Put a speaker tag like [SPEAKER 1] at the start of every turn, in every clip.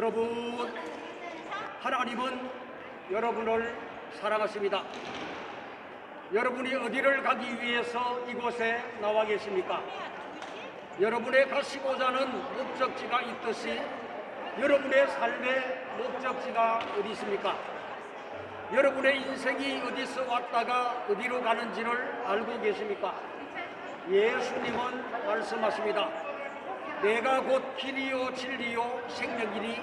[SPEAKER 1] 여러분, 하나님은 여러분을 사랑하십니다. 여러분이 어디를 가기 위해서 이곳에 나와 계십니까? 여러분의 가시고자 하는 목적지가 있듯이 여러분의 삶의 목적지가 어디 있습니까? 여러분의 인생이 어디서 왔다가 어디로 가는지를 알고 계십니까? 예수님은 말씀하십니다. 내가 곧 길이요 진리요 생명이니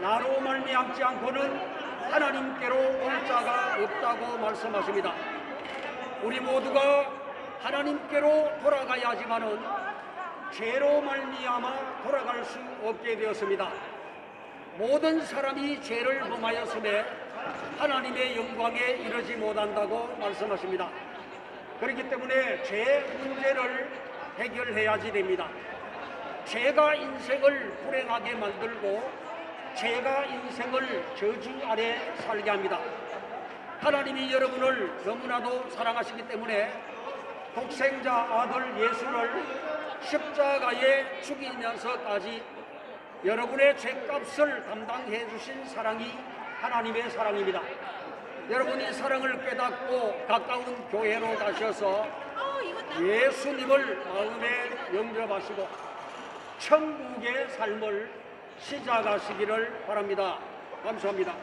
[SPEAKER 1] 나로 말미암지 않고는 하나님께로 올 자가 없다고 말씀하십니다. 우리 모두가 하나님께로 돌아가야 하지만은 죄로 말미암아 돌아갈 수 없게 되었습니다. 모든 사람이 죄를 범하였음에 하나님의 영광에 이르지 못한다고 말씀하십니다. 그렇기 때문에 죄 문제를 해결해야지 됩니다. 죄가 인생을 불행하게 만들고 죄가 인생을 저주 아래 살게 합니다. 하나님이 여러분을 너무나도 사랑하시기 때문에 독생자 아들 예수를 십자가에 죽이면서까지 여러분의 죄값을 담당해 주신 사랑이 하나님의 사랑입니다. 여러분 이 사랑을 깨닫고 가까운 교회로 가셔서 예수님을 마음에 영접하시고 천국의 삶을 시작하시기를 바랍니다. 감사합니다.